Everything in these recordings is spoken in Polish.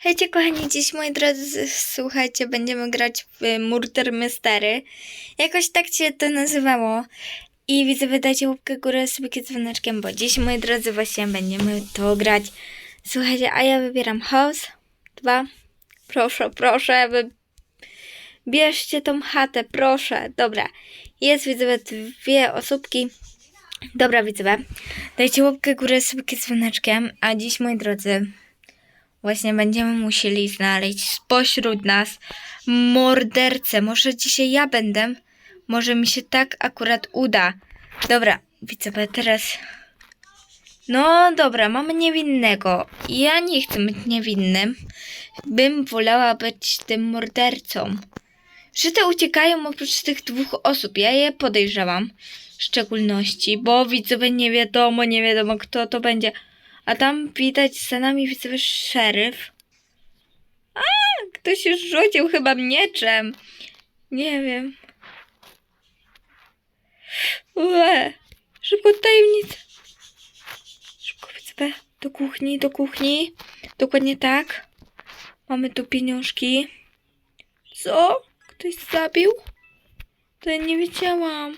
Hejcie kochani, dziś moi drodzy, słuchajcie, będziemy grać w Murder Mystery. Jakoś tak się to nazywało. I widzę, wydajcie łapkę górę wielkim dzwoneczkiem, bo dziś moi drodzy właśnie będziemy to grać. Słuchajcie, a ja wybieram house. Dwa. Proszę, proszę, wy... bierzcie tą chatę, proszę. Dobra, jest widzę dwie osóbki. Dobra, widzowie, dajcie łapkę górę wielkim dzwoneczkiem, a dziś moi drodzy, Właśnie będziemy musieli znaleźć spośród nas mordercę. Może dzisiaj ja będę. Może mi się tak akurat uda. Dobra, widzowie, teraz. No dobra, mamy niewinnego. Ja nie chcę być niewinnym. Bym wolała być tym mordercą. Te uciekają oprócz tych dwóch osób. Ja je podejrzewam. W szczególności, bo widzowie nie wiadomo, nie wiadomo kto to będzie. A tam widać za nami widzowie szeryf. A, ktoś już rzucił chyba mieczem. Nie wiem. Ue, szybko tajemnica. Szybko widzowie. Do kuchni, do kuchni. Dokładnie tak. Mamy tu pieniążki. Co? Ktoś zabił? To ja nie wiedziałam.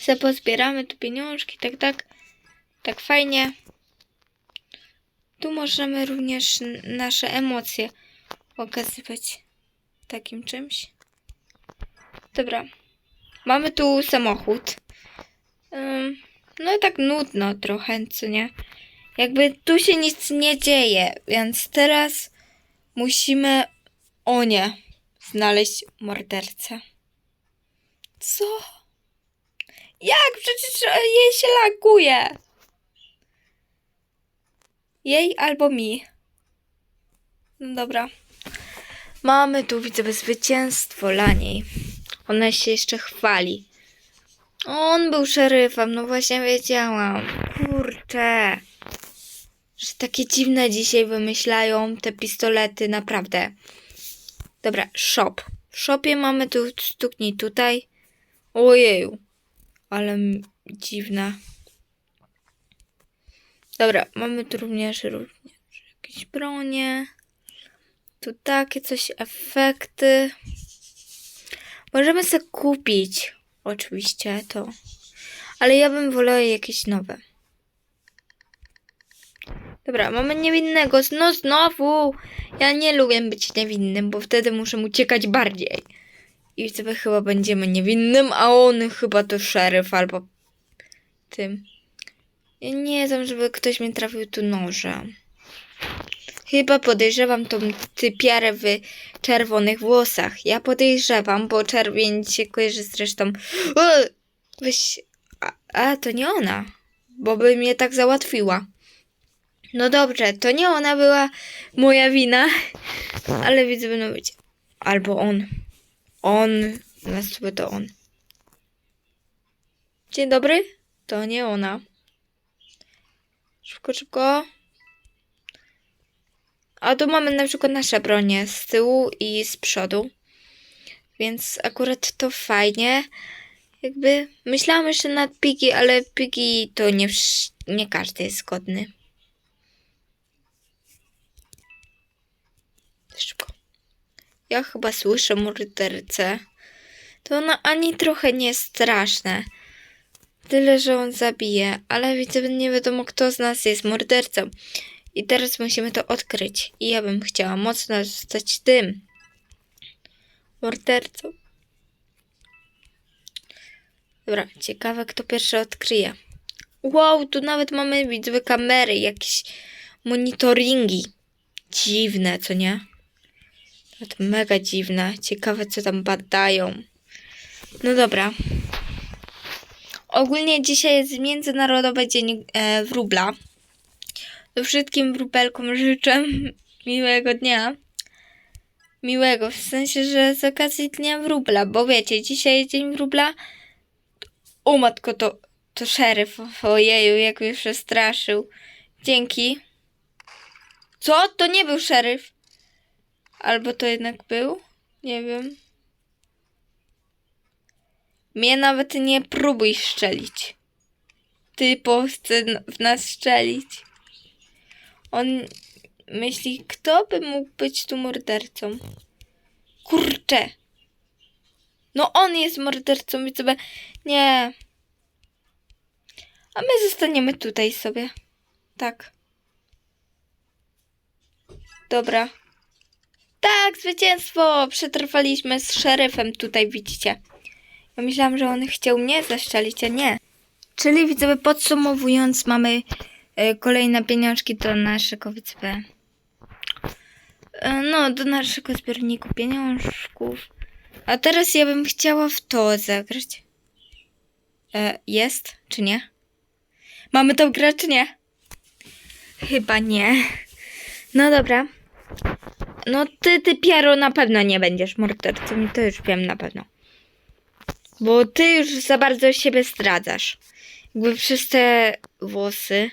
Se pozbieramy tu pieniążki, tak, tak, tak fajnie. Tu możemy również nasze emocje okazywać takim czymś. Dobra. Mamy tu samochód. Ym, no tak nudno trochę, co nie? Jakby tu się nic nie dzieje, więc teraz musimy, o nie, znaleźć mordercę. Co? Jak? Przecież e, jej się laguje. Jej albo mi. No dobra. Mamy tu, widzę, zwycięstwo dla niej. Ona się jeszcze chwali. On był szeryfem, no właśnie wiedziałam. Kurczę. Że takie dziwne dzisiaj wymyślają te pistolety, naprawdę. Dobra, shop. W shopie mamy tu, stuknij tutaj. Ojeju. Ale dziwna. Dobra, mamy tu również, również jakieś bronie. Tu takie coś, efekty. Możemy sobie kupić. Oczywiście to. Ale ja bym wolała jakieś nowe. Dobra, mamy niewinnego. No znowu! Ja nie lubię być niewinnym, bo wtedy muszę uciekać bardziej. I sobie chyba będziemy niewinnym, a on chyba to szeryf albo tym. Ja nie wiem, żeby ktoś mi trafił tu nożem. Chyba podejrzewam tą typiarę w czerwonych włosach. Ja podejrzewam, bo czerwień się kojarzy zresztą. O! Weź. A, a, to nie ona. Bo by mnie tak załatwiła. No dobrze, to nie ona była moja wina. Ale widzę, będą być. Albo on. On. Na sobie to on. Dzień dobry. To nie ona. Szybko, szybko. A tu mamy na przykład nasze bronie z tyłu i z przodu. Więc akurat to fajnie. Jakby myślałam jeszcze nad Piggy, ale Piggy to nie, nie każdy jest zgodny. Szybko. Ja chyba słyszę mordercę. To ono ani trochę nie jest straszne. Tyle, że on zabije, ale widzę, nie wiadomo kto z nas jest mordercą. I teraz musimy to odkryć. I ja bym chciała mocno zostać tym mordercą. Dobra, ciekawe kto pierwszy odkryje. Wow, tu nawet mamy widzę kamery, jakieś monitoringi. Dziwne, co nie? To mega dziwne. Ciekawe, co tam badają. No dobra. Ogólnie dzisiaj jest Międzynarodowy Dzień e, Wróbla. To wszystkim wróbelkom życzę miłego dnia. Miłego, w sensie, że z okazji Dnia Wróbla, bo wiecie, dzisiaj jest Dzień Wróbla. O matko, to, to szeryf, ojeju, jak mnie przestraszył. Dzięki. Co? To nie był szeryf. Albo to jednak był? Nie wiem. Mnie nawet nie próbuj szczelić. Ty po chce w nas szczelić. On myśli, kto by mógł być tu mordercą? Kurczę. No on jest mordercą i sobie... Nie. A my zostaniemy tutaj sobie. Tak. Dobra. Tak, zwycięstwo! Przetrwaliśmy z szeryfem tutaj, widzicie. Ja myślałam, że on chciał mnie zaszczelić, a nie. Czyli widzowie, podsumowując, mamy e, kolejne pieniążki do naszego widzowie. E, no, do naszego zbiorniku pieniążków. A teraz ja bym chciała w to zagrać. E, jest, czy nie? Mamy to grać, czy nie? Chyba nie. No dobra. No ty, ty Piero na pewno nie będziesz mordercą i to już wiem na pewno. Bo ty już za bardzo siebie zdradzasz. Jakby przez te włosy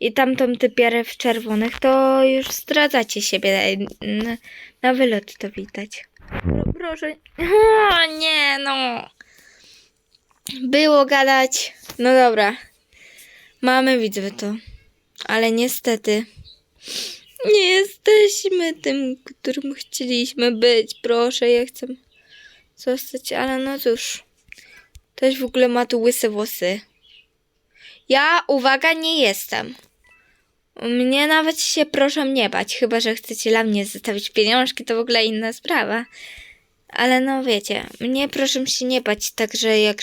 i tamtą typiarę w czerwonych, to już zdradzacie siebie. Na, na wylot to widać. Pro- Proszę. O, nie, no. Było gadać. No dobra. Mamy widzę to. Ale niestety nie jesteśmy tym, którym chcieliśmy być. Proszę, ja chcę zostać, ale no cóż. Ktoś w ogóle ma tu łyse włosy. Ja, uwaga, nie jestem. Mnie nawet się proszę nie bać, chyba że chcecie dla mnie zostawić pieniążki, to w ogóle inna sprawa. Ale no wiecie, mnie proszę się nie bać, także jak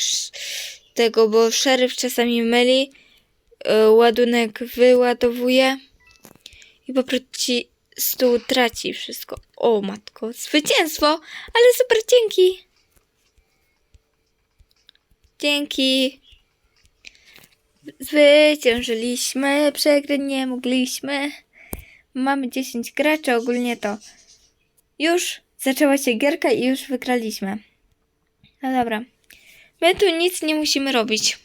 tego, bo szeryf czasami myli, y, ładunek wyładowuje i po prostu traci wszystko. O matko, zwycięstwo, ale super, dzięki. Dzięki. Zwyciężyliśmy, przegrać nie mogliśmy. Mamy 10 graczy, ogólnie to już zaczęła się gierka i już wygraliśmy. No dobra. My tu nic nie musimy robić.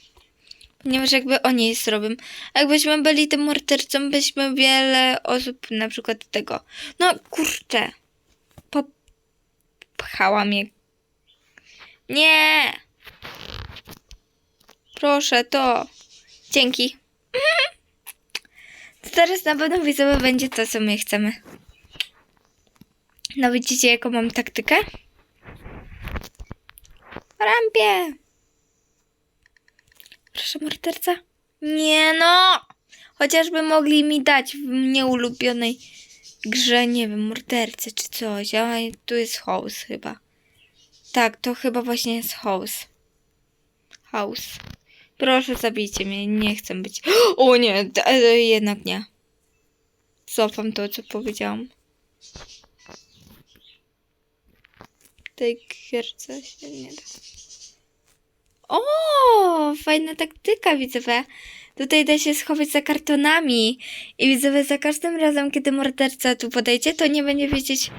Ponieważ jakby oni jest robią. Jakbyśmy byli tym mordercą, byśmy wiele osób na przykład tego. No kurczę. Popchała mnie. Nie! Proszę, to. Dzięki. To teraz na pewno widzowie będzie to, co my chcemy. No widzicie, jaką mam taktykę? Rampie! Proszę, morderca. Nie no! Chociażby mogli mi dać w nieulubionej grze, nie wiem, mordercy czy coś. A tu jest house chyba. Tak, to chyba właśnie jest house. House. Proszę, zabijcie mnie, nie chcę być. O nie, e, jednak nie. Cofam to, co powiedziałam. Tej gierce się nie da. O, fajna taktyka, widzowie. Tutaj da się schować za kartonami. I widzowie, za każdym razem, kiedy morderca tu podejdzie, to nie będzie wiedzieć,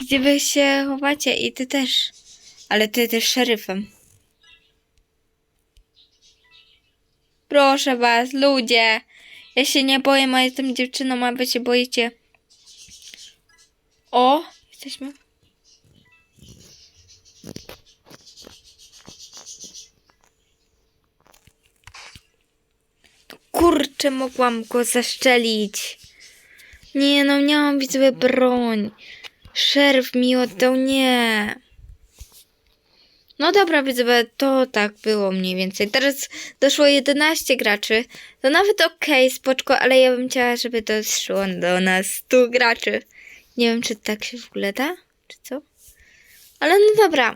gdzie wy się chowacie. I ty też. Ale ty też szeryfem. Proszę was, ludzie. Ja się nie boję, a jestem dziewczyną, a wy się boicie. O, jesteśmy. Kurczę, mogłam go zaszczelić. Nie no, miałam widzowie broń. Szerf mi oddał, nie. No dobra, widzowie, to tak było mniej więcej. Teraz doszło 11 graczy. To nawet okej, spoczko, ale ja bym chciała, żeby doszło do nas 100 graczy. Nie wiem, czy tak się w ogóle da, czy co? Ale no dobra.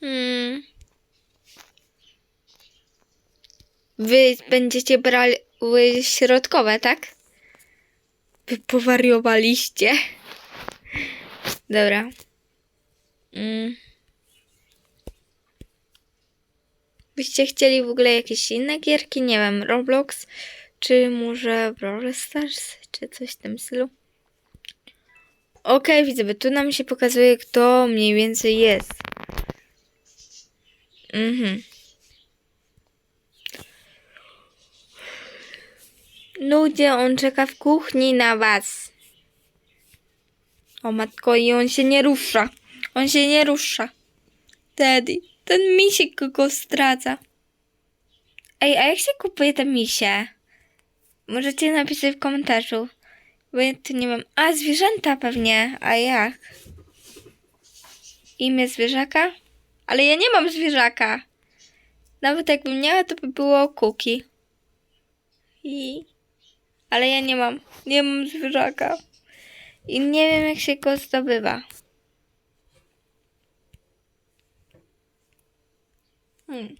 Hmm. Wy będziecie brali środkowe, tak? Wy powariowaliście. Dobra. Mm. Byście chcieli w ogóle jakieś inne gierki? Nie wiem, Roblox, czy może Brawl Stars, czy coś w tym stylu? Okej, widzę, bo tu nam się pokazuje, kto mniej więcej jest. Mhm. Ludzie, on czeka w kuchni na was. O matko, i on się nie rusza. On się nie rusza. Teddy, ten misiek go zdradza. Ej, a jak się kupuje te misie? możecie napisać w komentarzu. Bo ja tu nie wiem. A, zwierzęta pewnie. A jak? Imię zwierzaka? Ale ja nie mam zwierzaka. Nawet jakbym miała, to by było Kuki. I... Ale ja nie mam. Nie mam zwierzaka. I nie wiem, jak się go zdobywa. Hmm.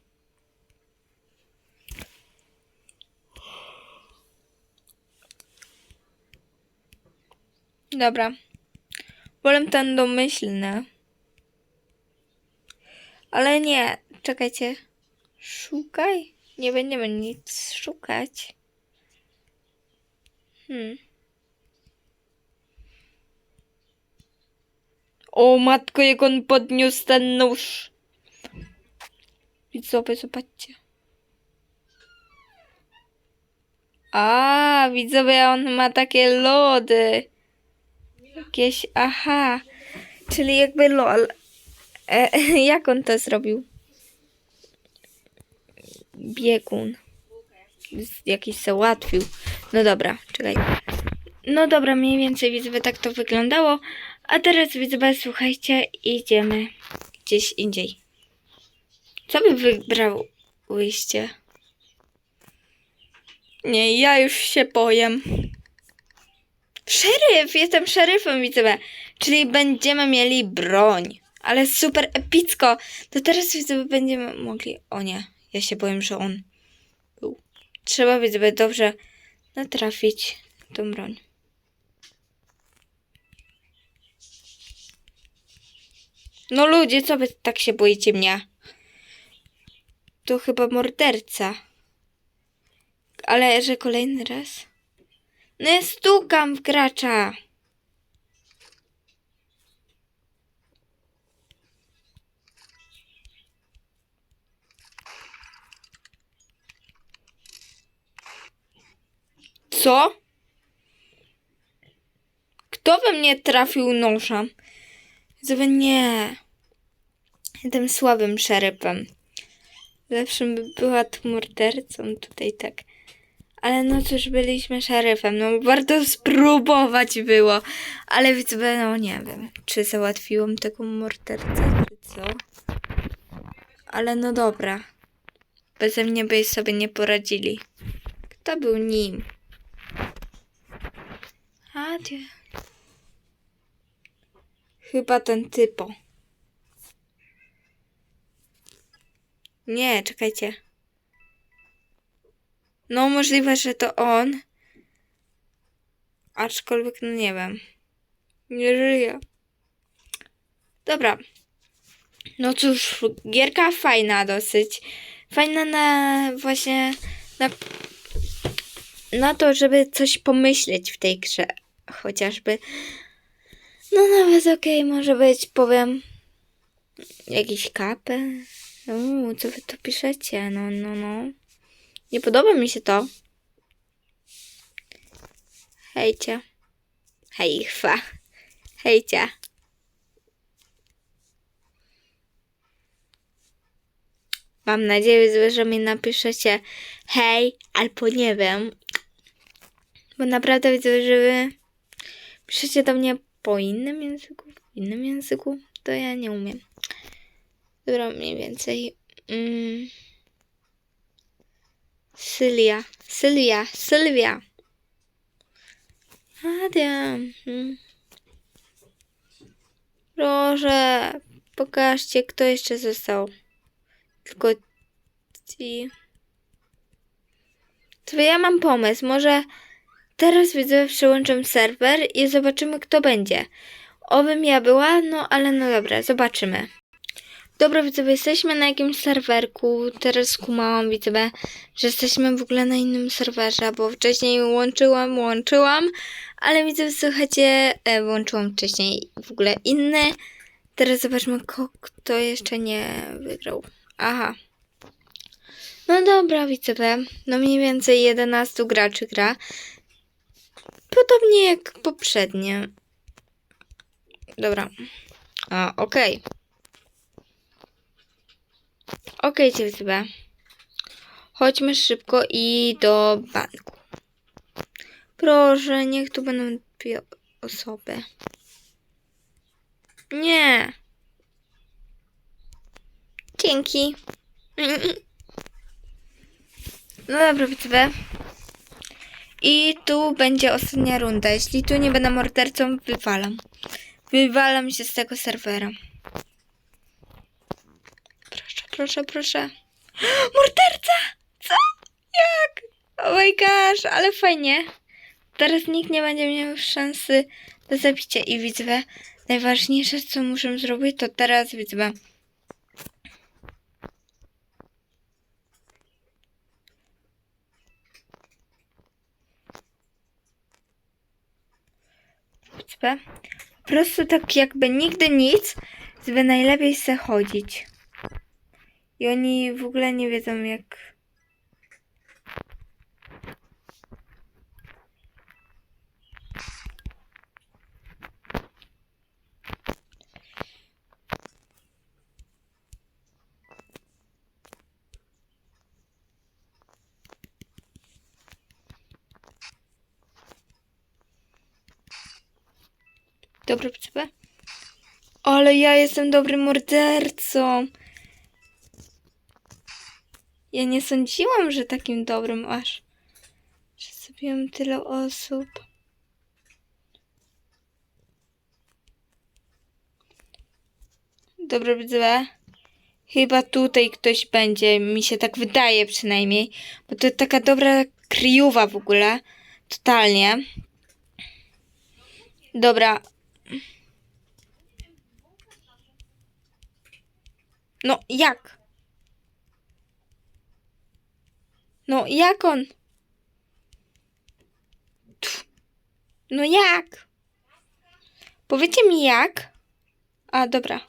Dobra. Wolę ten domyślny. Ale nie, czekajcie. Szukaj? Nie będziemy nic szukać. Hmm. O matko, jak on podniósł ten nóż. Widzowie, zobaczcie. A, widzowie, on ma takie lody. Jakieś, aha. Czyli jakby lol. E, jak on to zrobił? Biegun. Jakiś załatwił. No dobra, czekaj. No dobra, mniej więcej widzowie tak to wyglądało. A teraz widzowie, słuchajcie, idziemy gdzieś indziej. Co by wybrałyście? Nie, ja już się boję. Szeryf! Jestem szeryfem, widzowie. Czyli będziemy mieli broń. Ale super epicko. To teraz widzowie będziemy mogli... O nie, ja się boję, że on był. Trzeba widzowie dobrze natrafić tą broń. No ludzie, co wy tak się boicie mnie? To chyba morderca. Ale że kolejny raz? No ja stukam w gracza. Co? Kto we mnie trafił nożem? Zobacz, nie. Jestem słabym szeryfem. Lepszym by była tu mordercą tutaj tak. Ale no cóż, byliśmy szeryfem. No warto spróbować było. Ale widzowie, no nie wiem, czy załatwiłam tego mordercę, czy co. Ale no dobra. Beze mnie by sobie nie poradzili. Kto był nim? Chyba ten typo. Nie, czekajcie. No, możliwe, że to on. Aczkolwiek, no nie wiem. Nie żyje. Dobra. No cóż, gierka fajna dosyć. Fajna na właśnie na, na to, żeby coś pomyśleć w tej grze. Chociażby. No nawet okej, może być, powiem, jakiś kapę. Uuu, co wy tu piszecie? No, no, no. Nie podoba mi się to. Hejcie. Hejchwa. Hejcie. Mam nadzieję, że mi napiszecie hej, albo nie wiem. Bo naprawdę widzę, że wy piszecie do mnie po innym języku, w innym języku, to ja nie umiem. Dobra, mniej więcej. Mm. Sylia, Sylwia, Sylwia. Adam. Mm. Proszę, pokażcie, kto jeszcze został. Tylko ci. To ja mam pomysł. Może teraz widzę, przełączę serwer i zobaczymy, kto będzie. Owym ja była, no ale no dobra, zobaczymy. Dobra, widzowie, jesteśmy na jakimś serwerku. Teraz skumałam, widzowie, że jesteśmy w ogóle na innym serwerze, bo wcześniej łączyłam, łączyłam, ale widzowie, słuchajcie, e, włączyłam wcześniej w ogóle inny. Teraz zobaczmy, kto jeszcze nie wygrał. Aha. No dobra, widzowie, no mniej więcej 11 graczy gra. Podobnie jak poprzednie. Dobra. A, okej. Okej, okay, Chodźmy szybko i do banku. Proszę, niech tu będą dwie osoby. Nie. Dzięki. No dobra, widzowie. I tu będzie ostatnia runda. Jeśli tu nie będę mordercą, wywalam. Wywalam się z tego serwera. Proszę, proszę, proszę. Morderca! Co? Jak? Oh my gosh, ale fajnie. Teraz nikt nie będzie miał szansy do zabicia. I widzowie, najważniejsze co muszę zrobić, to teraz widzowie. Widzowie, po prostu tak jakby nigdy nic, żeby najlepiej se chodzić. I oni w ogóle nie wiedzą jak... Dobra, potrzebę? Ale ja jestem dobrym mordercą. Ja nie sądziłam, że takim dobrym aż. Że zabiłam tyle osób. Dobra, widzę. Chyba tutaj ktoś będzie, mi się tak wydaje przynajmniej. Bo to taka dobra kryjowa w ogóle. Totalnie. Dobra. No, jak? No, jak on? No jak? Powiecie mi jak? A, dobra.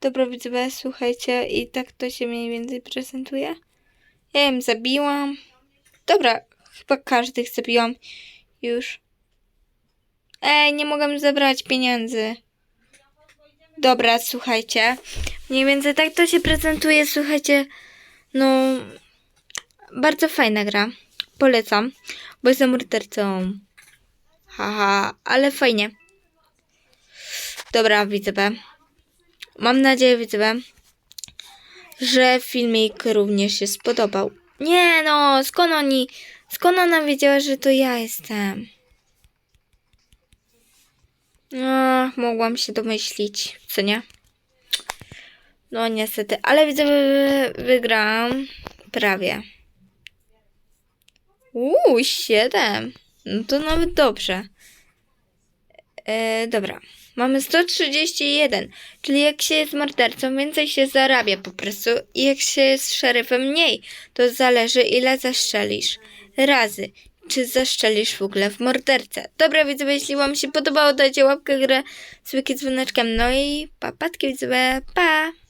Dobra, widzowie, słuchajcie, i tak to się mniej więcej prezentuje. Ja ją zabiłam. Dobra, chyba każdych zabiłam już. Ej, nie mogę zebrać pieniędzy. Dobra, słuchajcie. Mniej więcej tak to się prezentuje, słuchajcie. No, bardzo fajna gra. Polecam, bo jestem mordercą. Haha, ale fajnie. Dobra, widzowie. Mam nadzieję, widzowie, że filmik również się spodobał. Nie no, skąd oni, skąd ona wiedziała, że to ja jestem? Mogłam się domyślić, co nie? No niestety, ale widzę, wy- wygrałam prawie. Uuu, siedem. No to nawet dobrze. E, dobra. Mamy 131, czyli jak się jest mordercą, więcej się zarabia po prostu. I jak się jest szeryfem, mniej. To zależy, ile zaszczelisz. Razy. Czy zaszczelisz w ogóle w mordercę. Dobra, widzowie, jeśli wam się podobało, dajcie łapkę, grę z dzwoneczkiem. No i papatki, widzowie, pa!